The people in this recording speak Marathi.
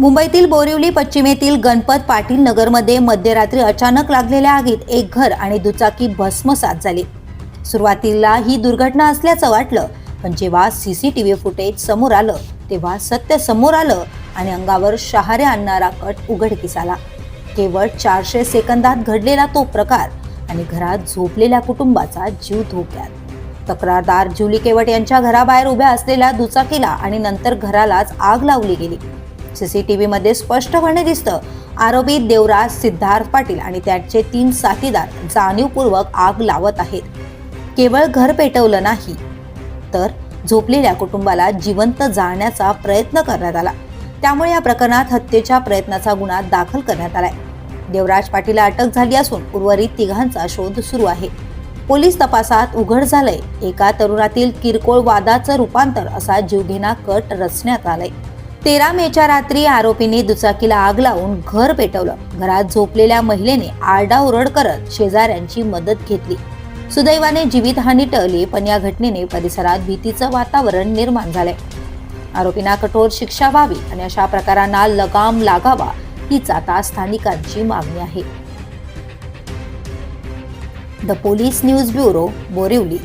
मुंबईतील बोरिवली पश्चिमेतील गणपत पाटील नगरमध्ये मध्यरात्री अचानक लागलेल्या आगीत एक घर आणि दुचाकी भस्मसात झाली. सुरुवातीला ही दुर्घटना असल्याचं वाटलं पण जेव्हा C C T V footage समोर आलं तेव्हा सत्य समोर आलं आणि अंगावर शहारे आणणारा कट उघडकीस आला. केवळ चारशे सेकंदात घडलेला तो प्रकार आणि घरात झोपलेल्या कुटुंबाचा जीव धोक्यात. तक्रारदार जुली केवट यांच्या घराबाहेर उभ्या असलेल्या दुचाकीला आणि नंतर घरालाच आग लावली गेली. सीसीटीव्हीमध्ये स्पष्टपणे दिसतं. आरोपी देवराज सिद्धार्थ पाटील आणि त्याचे तीन साथीदार जाणीवपूर्वक आग लावत आहेत. केवळ घर पेटवलं नाही तर झोपलेल्या कुटुंबाला जिवंत जाळण्याचा प्रयत्न करण्यात आला. त्यामुळे या प्रकरणात हत्येच्या प्रयत्नाचा गुन्हा दाखल करण्यात आलाय. देवराज पाटीलला अटक झाली असून उर्वरित तिघांचा शोध सुरू आहे. पोलीस तपासात उघड झालंय. एका तरुणातील किरकोळ वादाचं रूपांतर असा जीवघेणा कट रचण्यात आलाय. तेरा मेच्या रात्री आरोपीने दुचाकीला आग लावून घर पेटवलं. घरात झोपलेल्या महिलेने आरडाओरड करत शेजाऱ्यांची मदत घेतली. सुदैवाने जीवितहानी टळली पण या घटनेने परिसरात भीतीचं वातावरण निर्माण झालंय. आरोपींना कठोर शिक्षा व्हावी आणि अशा प्रकारांना लगाम लागावा हीच आता स्थानिकांची मागणी आहे. The police news bureau Borivali.